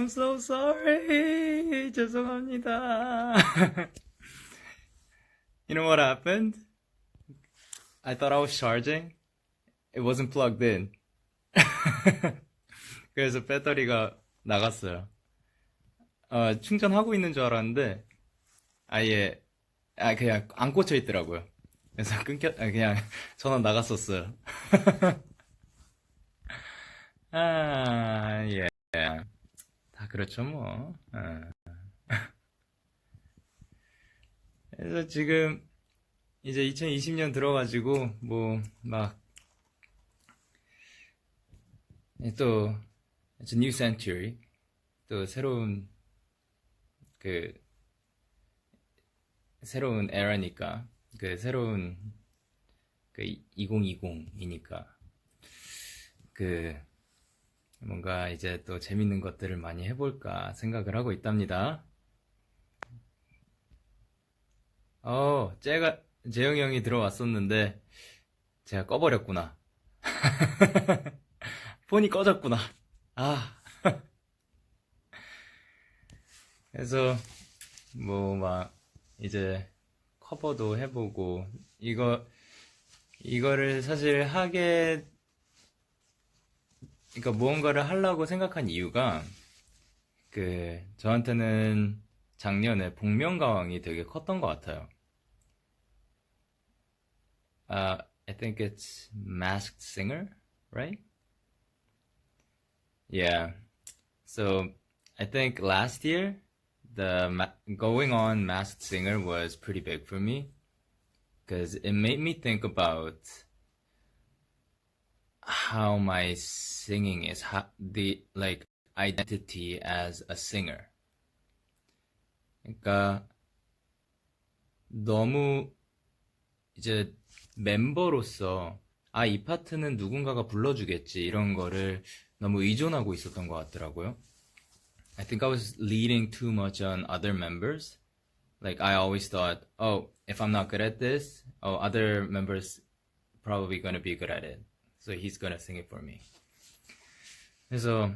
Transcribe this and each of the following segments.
I'm so sorry. 죄송합니다. you know what happened? I thought I was charging. It wasn't plugged in. 그래서 배터리가 나갔어요. 어, 충전하고 있는 줄 알았는데, 아예, 아, 그냥 안 꽂혀 있더라고요. 그래서 끊겨, 아, 그냥 전원 나갔었어요. 아, 예. 다 그렇죠, 뭐. 어. 그래서 지금, 이제 2020년 들어가지고, 뭐, 막, 또, new century. 또 새로운, 그, 새로운 에라니까, 그 새로운, 그 2020이니까, 그, 뭔가 이제 또 재밌는 것들을 많이 해볼까 생각을 하고 있답니다. 어, 제가, 재영이 형이 들어왔었는데, 제가 꺼버렸구나. 폰이 꺼졌구나. 아. 그래서, 뭐, 막, 이제, 커버도 해보고, 이거, 이거를 사실 하게, 그러니까 무언가를 하려고 생각한 이유가, 그, 저한테는 작년에 복면가왕이 되게 컸던 것 같아요. Uh, I think it's Masked Singer, right? Yeah. So I think last year the going on Masked Singer was pretty big for me because it made me think about how my singing is, how the like identity as a singer. 그러니까 너무 이제 멤버로서 아, 이 파트는 누군가가 불러주겠지 이런 거를 너무 의존하고 있었던 것 같더라고요. I think I was leaning too much on other members. Like I always thought, oh, if I'm not good at this, oh, other members probably gonna be good at it. So he's gonna sing it for me. 그래서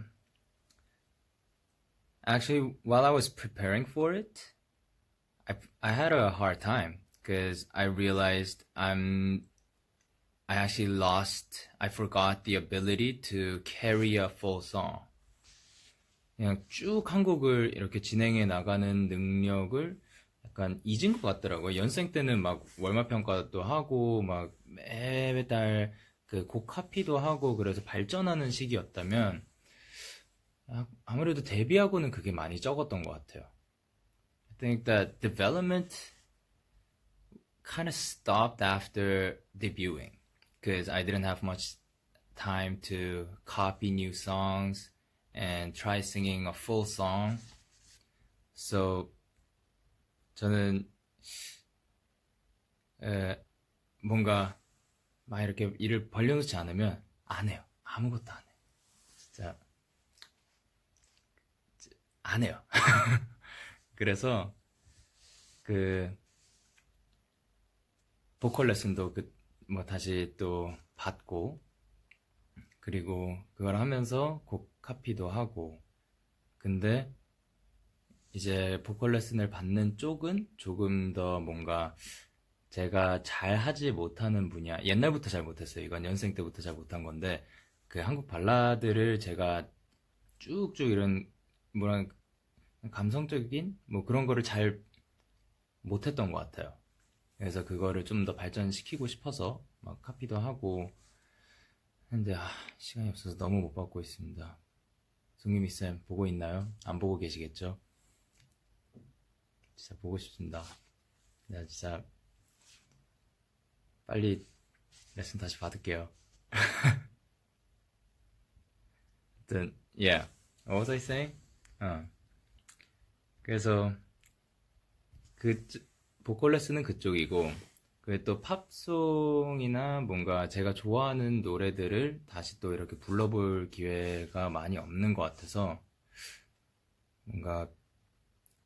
actually while I was preparing for it, I I had a hard time because I realized I'm I actually lost I forgot the ability to carry a full song. 그냥 쭉 한 곡을 이렇게 진행해 나가는 능력을 약간 잊은 것 같더라고요. 연생 때는 막 월말 평가도 하고 막 매달 그 곡 카피도 하고 그래서 발전하는 시기였다면 아- 아무래도 데뷔하고는 그게 많이 적었던 것 같아요. I think that development kind of stopped after debuting because I didn't have much time to copy new songs and try singing a full song. So 저는 에, 뭔가 막 이렇게 일을 벌려놓지 않으면 안 해요. 아무것도 안 해. 진짜 안 해요. 그래서 그 보컬 레슨도 그 뭐 다시 또 받고 그리고 그걸 하면서 곡 카피도 하고 근데 이제 보컬 레슨을 받는 쪽은 조금 더 뭔가 제가 잘 하지 못하는 분야 옛날부터 잘 못했어요 이건 연생 때부터 잘 못한 건데 그 한국 발라드를 제가 쭉쭉 이런 뭐랄 감성적인 뭐 그런 거를 잘 못했던 것 같아요 그래서 그거를 좀 더 발전시키고 싶어서 막 카피도 하고 근데 아, 시간이 없어서 너무 못 받고 있습니다. 송유미 쌤 보고 있나요? 안 보고 계시겠죠? 진짜 보고 싶습니다. 나 진짜 빨리 레슨 다시 받을게요. 하여튼 yeah. What was I saying? 어. 그래서 그 보컬 레슨은 그쪽이고 그또 팝송이나 뭔가 제가 좋아하는 노래들을 다시 또 이렇게 불러볼 기회가 많이 없는 것 같아서 뭔가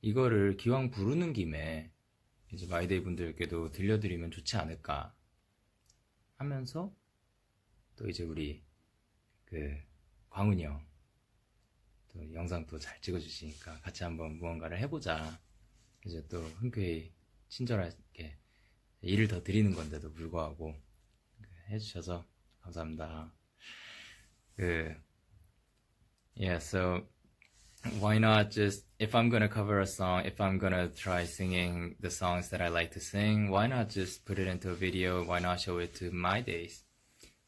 이거를 기왕 부르는 김에 이제 마이데이 분들께도 들려드리면 좋지 않을까 하면서 또 이제 우리 그 광훈이 형 또 영상도 잘 찍어주시니까 같이 한번 무언가를 해보자. 이제 또 흔쾌히 친절하게 일을 더 드리는 건데도 불구하고 해주셔서 감사합니다. 그, yeah, so why not just if I'm gonna cover a song, if I'm gonna try singing the songs that I like to sing, why not just put it into a video? Why not show it to my days?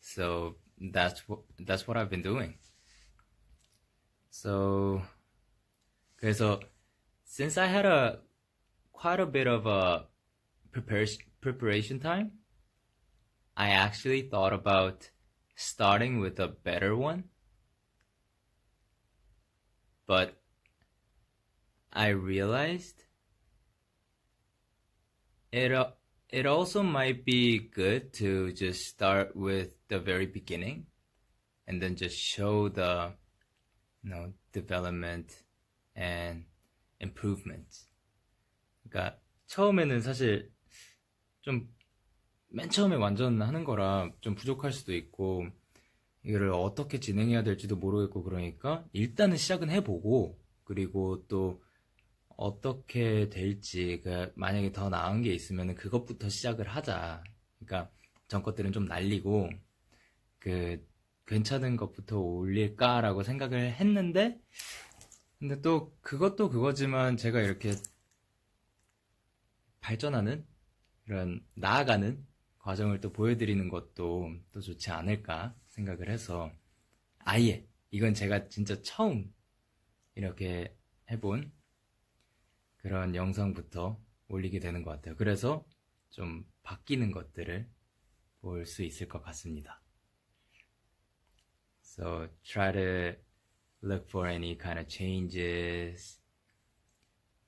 So that's what that's what I've been doing. So okay, so since I had a quite a bit of a prepare preparation time, I actually thought about starting with a better one But I realized it al- it also might be good to just start with the very beginning and then just show the you know development and improvements. 그러니까 처음에는 사실 좀 맨 처음에 완전 하는 거라 좀 부족할 수도 있고 이거를 어떻게 진행해야 될지도 모르겠고 그러니까 일단은 시작은 해보고 그리고 또 어떻게 될지 그 만약에 더 나은 게 있으면 그것부터 시작을 하자. 그러니까 전 것들은 좀 날리고 그 괜찮은 것부터 올릴까라고 생각을 했는데 근데 또 그것도 그거지만 제가 이렇게 발전하는 이런 나아가는 과정을 또 보여드리는 것도 또 좋지 않을까 생각을 해서 아예 이건 제가 진짜 처음 이렇게 해본 그런 영상부터 올리게 되는 것 같아요. 그래서 좀 바뀌는 것들을 볼 수 있을 것 같습니다. So try to look for any kind of changes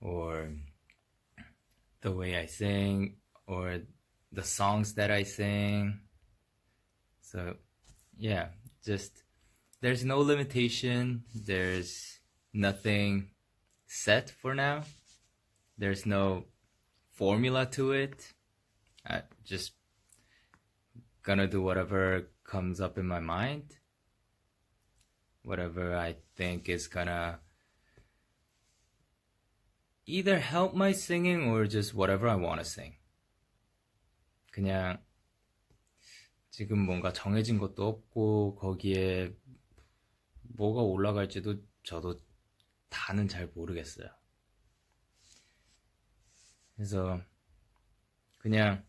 or the way I sing or the songs that I sing. So yeah, just there's no limitation. There's nothing set for now. There's no formula to it. I just gonna do whatever comes up in my mind. Whatever I think is gonna either help my singing or just whatever I want to sing. 그냥 지금 뭔가 정해진 것도 없고 거기에 뭐가 올라갈지도 저도 다는 잘 모르겠어요. 그래서 그냥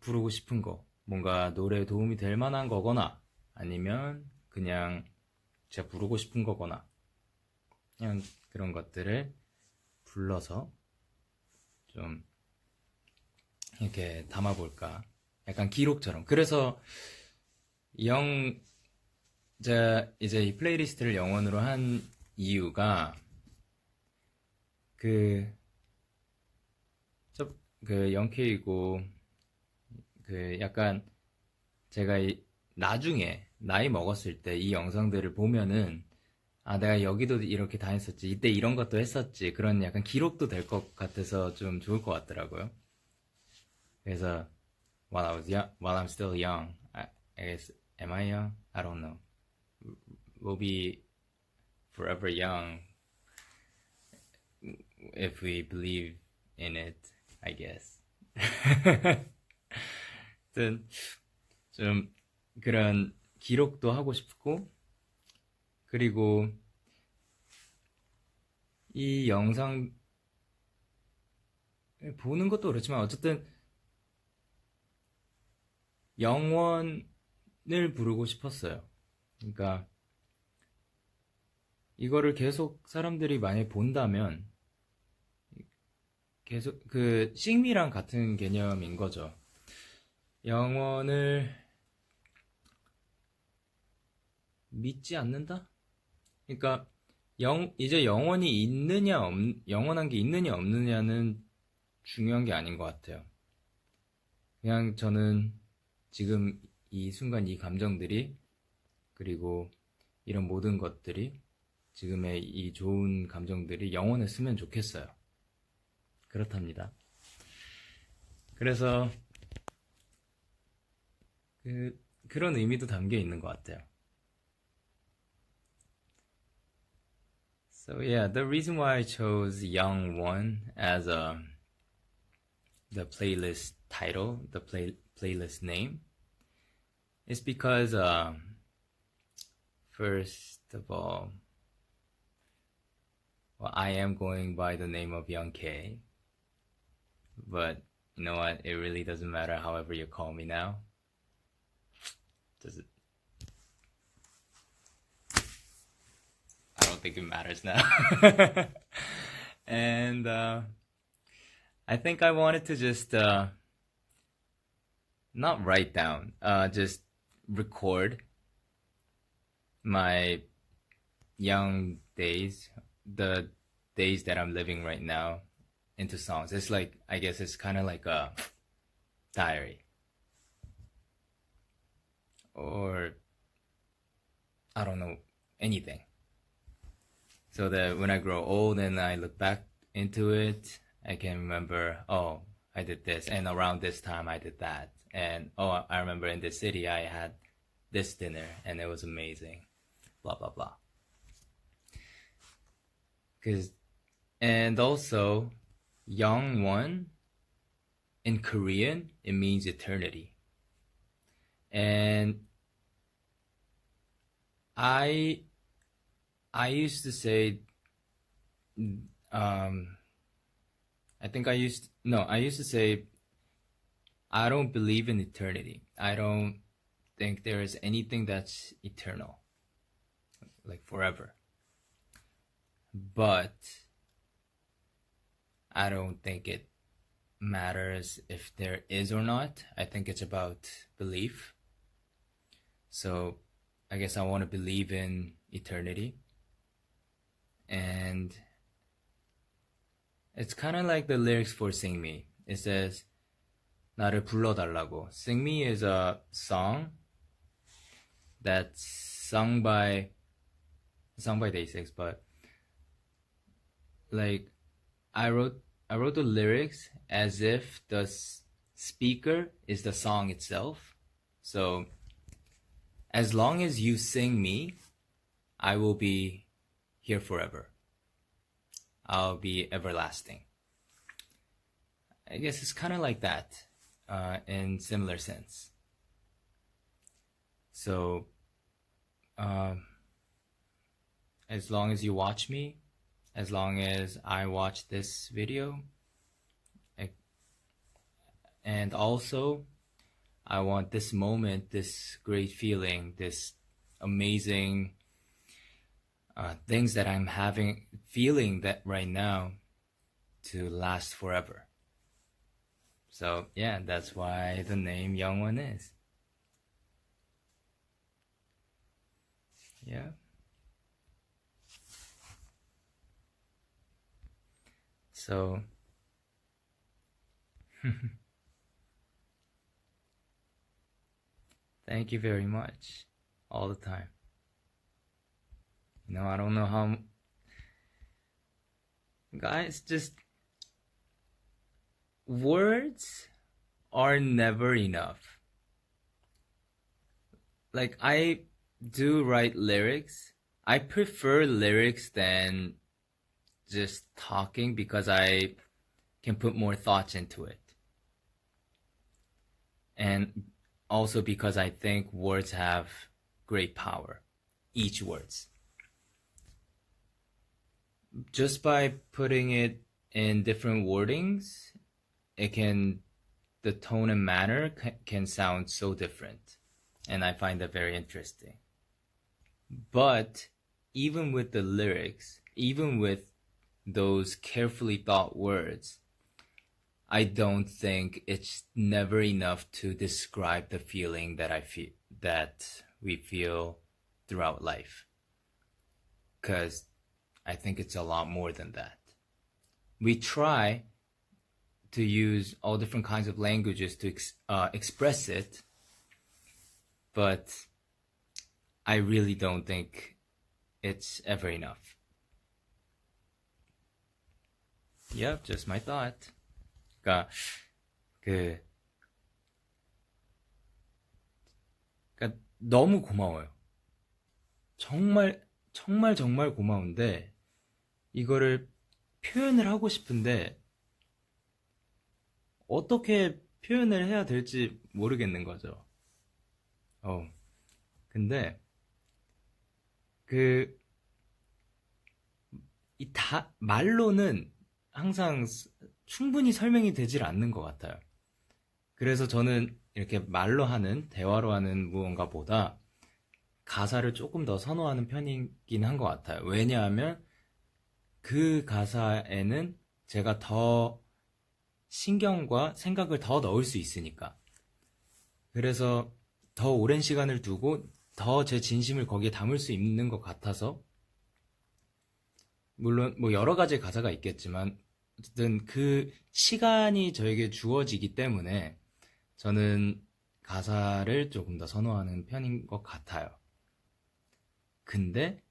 부르고 싶은 거, 뭔가 노래에 도움이 될 만한 거거나 아니면 그냥 제가 부르고 싶은 거거나 그냥 그런 것들을 불러서 좀 이렇게 담아볼까. 약간 기록처럼. 그래서 영, 제가 이제 이 플레이리스트를 영원으로 한 이유가 그, 저, 그 0K이고 그 약간 제가 이, 나중에 나이 먹었을 때 이 영상들을 보면은 아, 내가 여기도 이렇게 다녔었지. 이때 이런 것도 했었지. 그런 약간 기록도 될 것 같아서 좀 좋을 것 같더라고요. 그래서 while I was young, while I'm still young, I, I guess am I young? I don't know. We'll be forever young if we believe in it, I guess. 하여튼 좀 그런 기록도 하고 싶고 그리고 이 영상 보는 것도 그렇지만 어쨌든 영원을 부르고 싶었어요. 그러니까 이거를 계속 사람들이 많이 본다면 계속 그 싱미랑 같은 개념인 거죠. 영원을 믿지 않는다? 그러니까 영 이제 영원이 있느냐 없 영원한 게 있느냐 없느냐는 중요한 게 아닌 것 같아요. 그냥 저는 지금 이 순간 이 감정들이 그리고 이런 모든 것들이 지금의 이 좋은 감정들이 영원했으면 좋겠어요. 그렇답니다. 그래서 그 그런 의미도 담겨 있는 것 같아요. So yeah, the reason why I chose Young One as a the playlist title, the play playlist name, is because um, first of all, well, I am going by the name of Young K, but you know what? It really doesn't matter. However you call me now, does it? I don't think it matters now. and uh, I think I wanted to just uh, not write down, uh, just record my young days, the days that I'm living right now, into songs. It's like I guess it's kind of like a diary, or I don't know anything. So that when I grow old and I look back into it, I can remember, oh, I did this, and around this time I did that, and oh, I remember in this city I had this dinner and it was amazing, blah blah blah. Cause, and also, young one in Korean it means eternity, and I I used to say, um, I think I used no, I used to say, I don't believe in eternity. I don't think there is anything that's eternal, like forever. But I don't think it matters if there is or not. I think it's about belief. So I guess I want to believe in eternity and it's kind of like the lyrics for Sing Me. It says 나를 불러달라고. Sing Me is a song that's sung by sung by Day6, but like I wrote I wrote the lyrics as if the s- speaker is the song itself. So as long as you sing me, I will be here forever. I'll be everlasting. I guess it's kind of like that uh, in similar sense. So, um, as long as you watch me, as long as I watch this video, I, and also I want this moment, this great feeling, this amazing uh, things that I'm having, feeling that right now to last forever. So yeah, that's why the name Young One is. Yeah. So thank you very much all the time. You know, I don't know how. Guys, just. Words are never enough. Like, I do write lyrics. I prefer lyrics than just talking because I can put more thoughts into it. And also because I think words have great power. Each words just by putting it in different wordings, it can the tone and manner ca- can sound so different, and I find that very interesting. But even with the lyrics, even with those carefully thought words, I don't think it's never enough to describe the feeling that I feel that we feel throughout life. Cause I think it's a lot more than that. We try to use all different kinds of languages to ex- uh, express it, but I really don't think it's ever enough. Yep, just my thought. 그러니까 그 그러니까 너무 고마워요. 정말 정말 정말 고마운데 이거를 표현을 하고 싶은데 어떻게 표현을 해야 될지 모르겠는 거죠. 어. 근데 그 이 다 말로는 항상 스- 충분히 설명이 되질 않는 것 같아요. 그래서 저는 이렇게 말로 하는 대화로 하는 무언가보다 가사를 조금 더 선호하는 편이긴 한 것 같아요. 왜냐하면 그 가사에는 제가 더 신경과 생각을 더 넣을 수 있으니까. 그래서 더 오랜 시간을 두고 더 제 진심을 거기에 담을 수 있는 것 같아서 물론 뭐 여러 가지 가사가 있겠지만 어쨌든 그 시간이 저에게 주어지기 때문에 저는 가사를 조금 더 선호하는 편인 것 같아요. 근데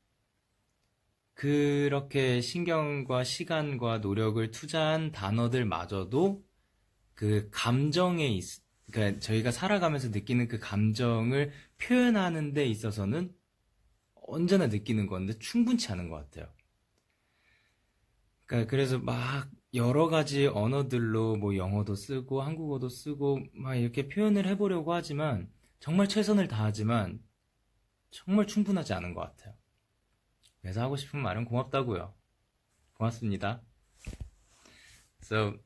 그렇게 신경과 시간과 노력을 투자한 단어들마저도 그 감정에 있, 그러니까 저희가 살아가면서 느끼는 그 감정을 표현하는 데 있어서는 언제나 느끼는 건데 충분치 않은 것 같아요. 그러니까 그래서 막 여러 가지 언어들로 뭐 영어도 쓰고 한국어도 쓰고 막 이렇게 표현을 해보려고 하지만 정말 최선을 다하지만 정말 충분하지 않은 것 같아요. 그래서 하고 싶은 말은 고맙다고요. 고맙습니다. So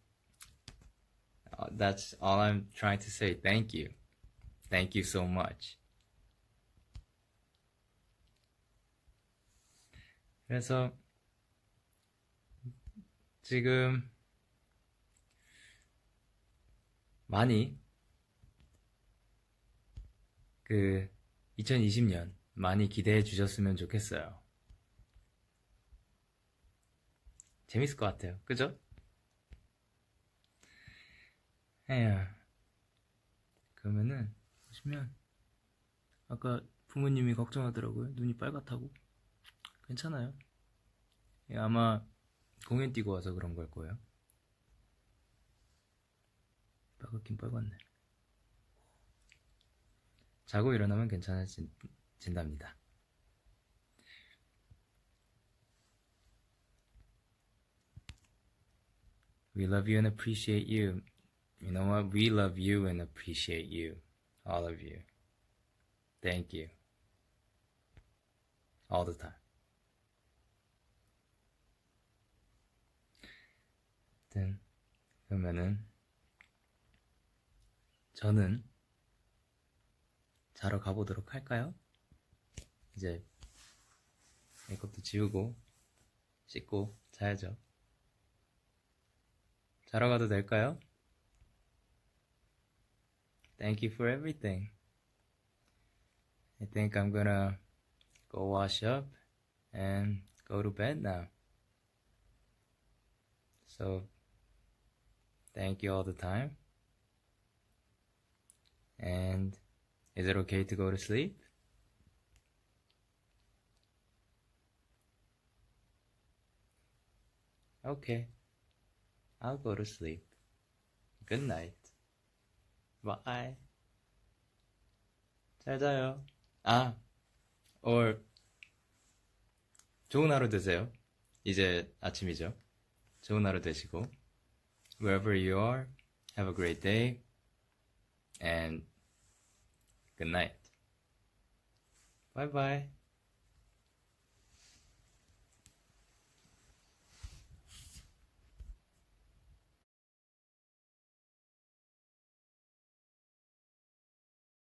uh, that's all I'm trying to say. Thank you. Thank you so much. 그래서 지금 많이 그 2020년 많이 기대해 주셨으면 좋겠어요. 재밌을 것 같아요. 그죠? 에휴. 그러면은 보시면 아까 부모님이 걱정하더라고요. 눈이 빨갛다고. 괜찮아요. 예, 아마 공연 뛰고 와서 그런 걸 거예요. 빨갛긴 빨갛네. 자고 일어나면 괜찮아진답니다. We love you and appreciate you. You know what? We love you and appreciate you. All of you. Thank you. All the time. 아무튼 그러면은 저는 자러 가보도록 할까요? 이제 메이크업도 지우고 씻고 자야죠. 자러 가도 될까요? Thank you for everything. I think I'm gonna go wash up and go to bed now. So, thank you all the time. And is it okay to go to sleep? Okay. I'll go to sleep. Good night. Bye. 잘 자요. 아, or 좋은 하루 되세요. 이제 아침이죠. 좋은 하루 되시고 wherever you are, have a great day and good night. Bye bye.